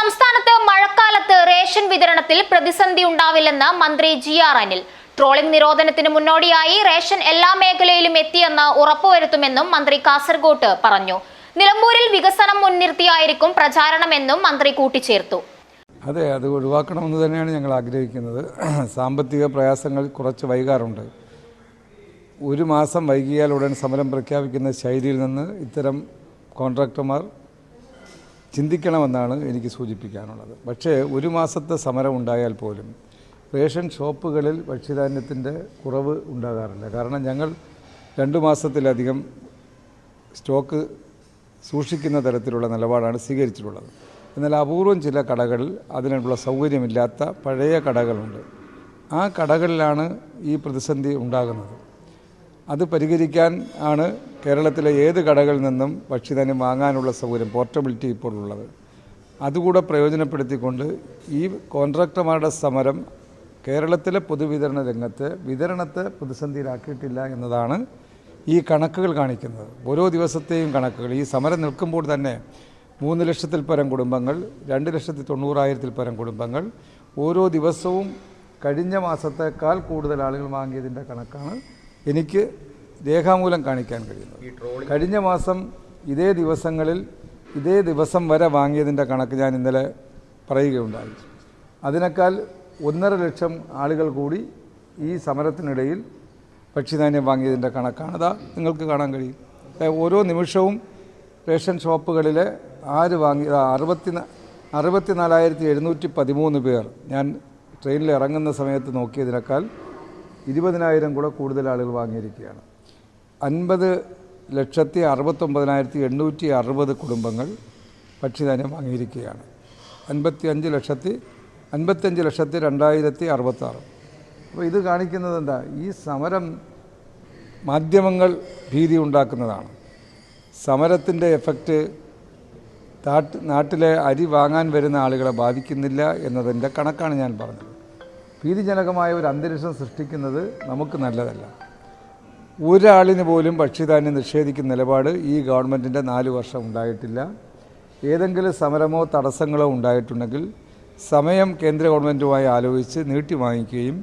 സംസ്ഥാനത്ത് മഴക്കാലത്ത് റേഷൻ വിതരണത്തിൽ പ്രതിസന്ധി ഉണ്ടാവില്ലെന്ന് മന്ത്രി ജി ആർ അനിൽ. ട്രോളിംഗ് നിരോധനത്തിന് മുന്നോടിയായി റേഷൻ എല്ലാ മേഖലയിലും എത്തിയെന്ന് ഉറപ്പുവരുത്തുമെന്നും മന്ത്രി കാസർഗോട്ട് പറഞ്ഞു. നിലമ്പൂരിൽ വികസനം മുൻനിർത്തിയായിരിക്കും പ്രചാരണമെന്നും മന്ത്രി കൂട്ടിച്ചേർത്തു. അതെ അത് ഒഴിവാക്കണമെന്ന് തന്നെയാണ് ഞങ്ങൾ ആഗ്രഹിക്കുന്നത്. സാമ്പത്തിക പ്രയാസങ്ങൾ കുറച്ച് വൈകാറുണ്ട്. ഒരു മാസം വൈകിയാൽ ഉടൻ സമരം പ്രഖ്യാപിക്കുന്ന ശൈലിയിൽ നിന്ന് ഇത്തരം കോൺട്രാക്ടർമാർ ചിന്തിക്കണമെന്നാണ് എനിക്ക് സൂചിപ്പിക്കാനുള്ളത്. പക്ഷേ ഒരു മാസത്തെ സമരം ഉണ്ടായാൽ പോലും റേഷൻ ഷോപ്പുകളിൽ ഭക്ഷ്യധാന്യത്തിന്റെ കുറവ് ഉണ്ടാകാറില്ല. കാരണം ഞങ്ങൾ രണ്ട് മാസത്തിലധികം സ്റ്റോക്ക് സൂക്ഷിക്കുന്ന തരത്തിലുള്ള നിലപാടാണ് സ്വീകരിച്ചിട്ടുള്ളത്. എന്നാൽ അപൂർവം ചില കടകളിൽ അതിനുള്ള സൗകര്യമില്ലാത്ത പഴയ കടകളുണ്ട്. ആ കടകളിലാണ് ഈ പ്രതിസന്ധി ഉണ്ടാകുന്നത്. അത് പരിഹരിക്കാൻ ആണ് കേരളത്തിലെ ഏത് കടകളിൽ നിന്നും ഭക്ഷ്യധാന്യം വാങ്ങാനുള്ള സൗകര്യം പോർട്ടബിലിറ്റി ഇപ്പോൾ ഉള്ളത് അതുകൂടെ പ്രയോജനപ്പെടുത്തിക്കൊണ്ട് ഈ കോൺട്രാക്ടർമാരുടെ സമരം കേരളത്തിലെ പൊതുവിതരണ രംഗത്ത് വിതരണത്തെ പ്രതിസന്ധിയിലാക്കിയിട്ടില്ല എന്നതാണ് ഈ കണക്കുകൾ കാണിക്കുന്നത്. ഓരോ ദിവസത്തെയും കണക്കുകൾ. ഈ സമരം നിൽക്കുമ്പോൾ തന്നെ മൂന്ന് ലക്ഷത്തിൽ പരം കുടുംബങ്ങൾ രണ്ട് ലക്ഷത്തി തൊണ്ണൂറായിരത്തിൽ പരം കുടുംബങ്ങൾ. ഓരോ ദിവസവും കഴിഞ്ഞ മാസത്തേക്കാൾ കൂടുതൽ ആളുകൾ വാങ്ങിയതിന്റെ കണക്കാണ് എനിക്ക് രേഖാമൂലം കാണിക്കാൻ കഴിയുന്നത് കഴിഞ്ഞ മാസം ഇതേ ദിവസങ്ങളിൽ ഇതേ ദിവസം വരെ വാങ്ങിയതിന്റെ കണക്ക് ഞാൻ ഇന്നലെ പറയുകയുണ്ടായി. അതിനേക്കാൾ ഒന്നര ലക്ഷം ആളുകൾ കൂടി ഈ സമരത്തിനിടയിൽ ഭക്ഷ്യധാന്യം വാങ്ങിയതിന്റെ കണക്കാണ്. അതാ നിങ്ങൾക്ക് കാണാൻ കഴിയും. ഓരോ നിമിഷവും റേഷൻ ഷോപ്പുകളിലെ ആര് വാങ്ങി അറുപത്തി അറുപത്തി നാലായിരത്തി എഴുന്നൂറ്റി പതിമൂന്ന് പേർ ഞാൻ ട്രെയിനിൽ ഇറങ്ങുന്ന സമയത്ത് നോക്കിയതിനേക്കാൾ ഇരുപതിനായിരം കൂടെ കൂടുതൽ ആളുകൾ വാങ്ങിയിരിക്കുകയാണ്. അൻപത് ലക്ഷത്തി അറുപത്തൊമ്പതിനായിരത്തി എണ്ണൂറ്റി അറുപത് കുടുംബങ്ങൾ ഭക്ഷ്യധാന്യം വാങ്ങിയിരിക്കുകയാണ്. അൻപത്തി അഞ്ച് ലക്ഷത്തി അൻപത്തഞ്ച് ലക്ഷത്തി രണ്ടായിരത്തി അറുപത്താറ്. അപ്പോൾ ഇത് കാണിക്കുന്നത് എന്താ? ഈ സമരം മാധ്യമങ്ങൾ ഭീതി ഉണ്ടാക്കുന്നതാണ്. സമരത്തിന്റെ എഫക്റ്റ് നാട്ടിലെ അരി വാങ്ങാൻ വരുന്ന ആളുകളെ ബാധിക്കുന്നില്ല എന്നതിന്റെ കണക്കാണ് ഞാൻ പറഞ്ഞത്. ഭീതിജനകമായ ഒരു അന്തരീക്ഷം സൃഷ്ടിക്കുന്നത് നമുക്ക് നല്ലതല്ല. ഒരാളിന് പോലും ഭക്ഷ്യധാന്യം നിഷേധിക്കുന്ന നിലപാട് ഈ ഗവൺമെന്റിന്റെ നാല് വർഷം ഉണ്ടായിട്ടില്ല. ഏതെങ്കിലും സമരമോ തടസ്സങ്ങളോ ഉണ്ടായിട്ടുണ്ടെങ്കിൽ സമയം കേന്ദ്ര ഗവൺമെന്റുമായി ആലോചിച്ച് നീട്ടി വാങ്ങിക്കുകയും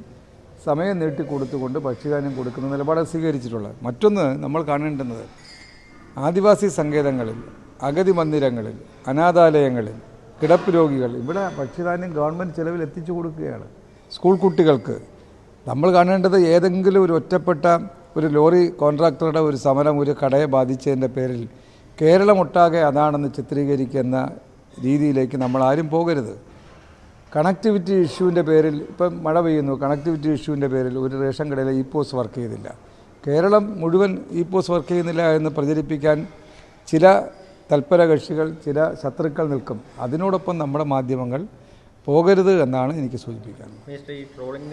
സമയം നീട്ടി കൊടുത്തുകൊണ്ട് ഭക്ഷ്യധാന്യം കൊടുക്കുന്ന നിലപാട് സ്വീകരിച്ചിട്ടുള്ളത്. മറ്റൊന്ന് നമ്മൾ കാണേണ്ടുന്നത് ആദിവാസി സങ്കേതങ്ങളിൽ അഗതി മന്ദിരങ്ങളിൽ അനാഥാലയങ്ങളിൽ കിടപ്പ് രോഗികൾ. ഇവിടെ ഭക്ഷ്യധാന്യം ഗവൺമെന്റ് ചിലവിൽ എത്തിച്ചു കൊടുക്കുകയാണ്. സ്കൂൾ കുട്ടികൾക്ക് നമ്മൾ കാണേണ്ടത് ഏതെങ്കിലും ഒരു ഒറ്റപ്പെട്ട ഒരു ലോറി കോൺട്രാക്ടറുടെ ഒരു സമരം ഒരു കടയെ ബാധിച്ചതിന്റെ പേരിൽ കേരളമൊട്ടാകെ അതാണെന്ന് ചിത്രീകരിക്കുന്ന രീതിയിലേക്ക് നമ്മൾ ആരും പോകരുത്. കണക്ടിവിറ്റി ഇഷ്യൂവിന്റെ പേരിൽ ഇപ്പം മഴ പെയ്യുന്നു കണക്ടിവിറ്റി ഇഷ്യൂവിന്റെ പേരിൽ ഒരു റേഷൻ കടയിലെ ഇ പോസ് വർക്ക് ചെയ്തില്ല. കേരളം മുഴുവൻ ഇ പോസ് വർക്ക് ചെയ്യുന്നില്ല എന്ന് പ്രചരിപ്പിക്കാൻ ചില തൽപര കക്ഷികൾ ചില ശത്രുക്കൾ നിൽക്കും. അതിനോടൊപ്പം നമ്മുടെ മാധ്യമങ്ങൾ പോകരുത് എന്നാണ് എനിക്ക് സൂചിപ്പിക്കാനുള്ളത്.